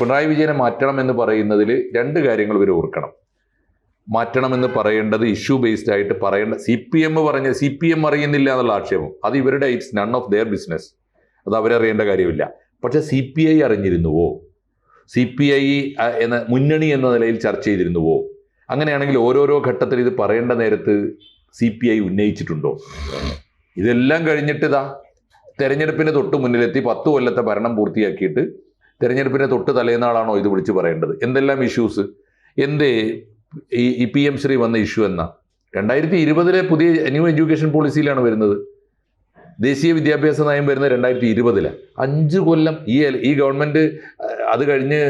പിണറായി വിജയനെ മാറ്റണം എന്ന് പറയുന്നതിൽ രണ്ട് കാര്യങ്ങൾ ഇവർ ഓർക്കണം. മാറ്റണമെന്ന് പറയേണ്ടത് ഇഷ്യൂ ബേസ്ഡ് ആയിട്ട് പറയേണ്ട സി പി എം പറഞ്ഞ സി പി എം അറിയുന്നില്ല എന്നുള്ള ആക്ഷേപം. അത് ഇവരുടെ it's none of their business അത് അവരറിയേണ്ട കാര്യമില്ല. പക്ഷെ സി പി ഐ അറിഞ്ഞിരുന്നുവോ? സി പി ഐ എന്ന മുന്നണി എന്ന നിലയിൽ ചർച്ച ചെയ്തിരുന്നുവോ? അങ്ങനെയാണെങ്കിൽ ഓരോരോ ഘട്ടത്തിൽ ഇത് പറയേണ്ട നേരത്ത് സി പി ഐ ഉന്നയിച്ചിട്ടുണ്ടോ? ഇതെല്ലാം കഴിഞ്ഞിട്ട് ഇതാ തെരഞ്ഞെടുപ്പിന് തൊട്ട് മുന്നിലെത്തി പത്ത് കൊല്ലത്തെ ഭരണം പൂർത്തിയാക്കിയിട്ട് തെരഞ്ഞെടുപ്പിന് തൊട്ട് തലേന്നാളാണോ ഇത് വിളിച്ച് പറയേണ്ടത്? എന്തെല്ലാം ഇഷ്യൂസ് എന്തേ ഈ പി എം ശ്രീ വന്ന ഇഷ്യൂ എന്ന? രണ്ടായിരത്തി ഇരുപതിലെ പുതിയ ന്യൂ എഡ്യൂക്കേഷൻ പോളിസിയിലാണ് വരുന്നത്. ദേശീയ വിദ്യാഭ്യാസ നയം വരുന്നത് രണ്ടായിരത്തി ഇരുപതിലെ അഞ്ച് കൊല്ലം ഈ ഈ ഗവൺമെന്റ് അത് കഴിഞ്ഞ്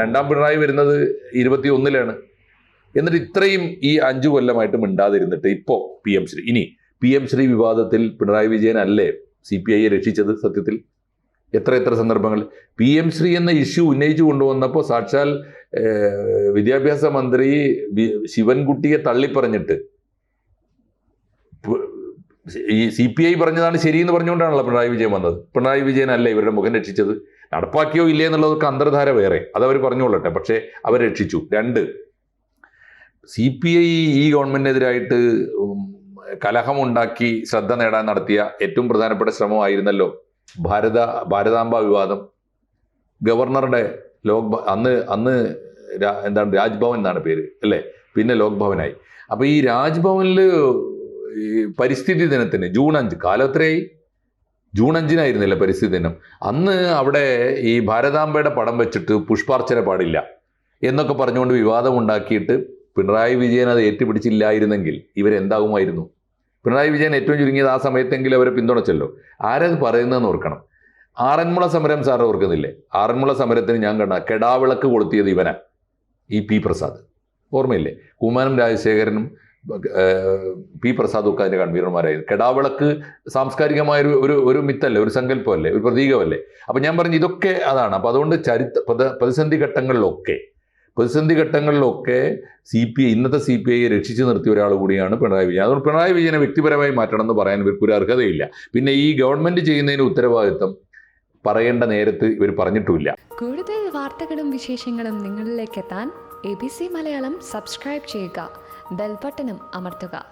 രണ്ടാം പിണറായി വരുന്നത് ഇരുപത്തി ഒന്നിലാണ് എന്നിട്ട് ഇത്രയും ഈ അഞ്ച് കൊല്ലമായിട്ട് മിണ്ടാതിരുന്നിട്ട് ഇപ്പോൾ പി എം ശ്രീ ഇനി പി എം ശ്രീ വിവാദത്തിൽ പിണറായി വിജയൻ അല്ലേ സി പി ഐയെ രക്ഷിച്ചത് സത്യത്തിൽ? എത്ര എത്ര സന്ദർഭങ്ങൾ പി എം ശ്രീ എന്ന ഇഷ്യൂ ഉന്നയിച്ചു കൊണ്ടുവന്നപ്പോൾ സാക്ഷാൽ വിദ്യാഭ്യാസ മന്ത്രി ശിവൻകുട്ടിയെ തള്ളിപ്പറഞ്ഞിട്ട്. ഈ സി പി ഐ പറഞ്ഞതാണ് ശരിയെന്ന് പറഞ്ഞുകൊണ്ടാണല്ലോ പിണറായി വിജയൻ വന്നത്. പിണറായി വിജയൻ അല്ല ഇവരുടെ മുഖം രക്ഷിച്ചത്? നടപ്പാക്കിയോ ഇല്ലേ എന്നുള്ളതൊക്കെ അന്തർധാര വേറെ. അതവർ പറഞ്ഞുകൊള്ളട്ടെ. പക്ഷേ അവർ രക്ഷിച്ചു. രണ്ട് സി പി ഐ ഈ ഗവൺമെന്റിനെതിരായിട്ട് കലഹമുണ്ടാക്കി ശ്രദ്ധ നേടാൻ നടത്തിയ ഏറ്റവും പ്രധാനപ്പെട്ട ശ്രമമായിരുന്നല്ലോ ഭാരത ഭാരതാംബ വിവാദം. ഗവർണറുടെ ലോക് അന്ന് അന്ന് എന്താണ് രാജ്ഭവൻ എന്നാണ് പേര് അല്ലേ? പിന്നെ ലോക്ഭവനായി. അപ്പോൾ അപ്പൊ ഈ രാജ്ഭവനിൽ ഈ പരിസ്ഥിതി ദിനത്തിന് ജൂൺ അഞ്ച് കാലത്രയായി ജൂൺ അഞ്ചിനായിരുന്നില്ല പരിസ്ഥിതി ദിനം? അന്ന് അവിടെ ഈ ഭാരതാംബയുടെ പടം വെച്ചിട്ട് പുഷ്പാർച്ചന പാടില്ല എന്നൊക്കെ പറഞ്ഞുകൊണ്ട് വിവാദം ഉണ്ടാക്കിയിട്ട് പിണറായി വിജയൻ അത് ഏറ്റുപിടിച്ചില്ലായിരുന്നെങ്കിൽ ഇവരെന്താകുമായിരുന്നു? പിണറായി വിജയൻ ഏറ്റവും ചുരുങ്ങിയത് ആ സമയത്തെങ്കിലും അവരെ പിന്തുണച്ചല്ലോ. ആരത് പറയുന്നതെന്ന് ഓർക്കണം. ആറന്മുള സമരം സാർ ഓർക്കുന്നില്ലേ? ആറന്മുള സമരത്തിന് ഞാൻ കണ്ട കെടാവിളക്ക് കൊളുത്തിയത് ഇവനാ ഈ പി പ്രസാദ്. ഓർമ്മയില്ലേ? കുമാനം രാജശേഖരനും പി പ്രസാദും ഒക്കെ അതിന്റെ കൺവീനർമാരായിരുന്നു. കെടാവിളക്ക് സാംസ്കാരികമായ ഒരു ഒരു ഒരു മിത്തല്ലേ ഒരു സങ്കല്പമല്ലേ ഒരു പ്രതീകമല്ലേ? അപ്പം ഞാൻ പറഞ്ഞു ഇതൊക്കെ അതാണ്. അപ്പം അതുകൊണ്ട് ചരിത്ര പ്രത- പ്രതിസന്ധി ഘട്ടങ്ങളിലൊക്കെ പ്രതിസന്ധി ഘട്ടങ്ങളിലൊക്കെ സി പി ഐ ഇന്നത്തെ സി പി ഐയെ രക്ഷിച്ചു നിർത്തിയ ഒരാൾ കൂടിയാണ് പിണറായി വിജയൻ. അതുകൊണ്ട് പിണറായി വിജയനെ വ്യക്തിപരമായി മാറ്റണം എന്ന് പറയാൻ ഇവർക്ക് ഒരു അർഹതയില്ല. പിന്നെ ഈ ഗവൺമെന്റ് ചെയ്യുന്നതിന് ഉത്തരവാദിത്തം പറയേണ്ട നേരത്ത് ഇവർ പറഞ്ഞിട്ടുമില്ല. കൂടുതൽ വാർത്തകളും വിശേഷങ്ങളും നിങ്ങളിലേക്ക് എത്താൻ A B C Malayalam subscribe ചെയ്യുക. ബെൽബട്ടനും അമർത്തുക.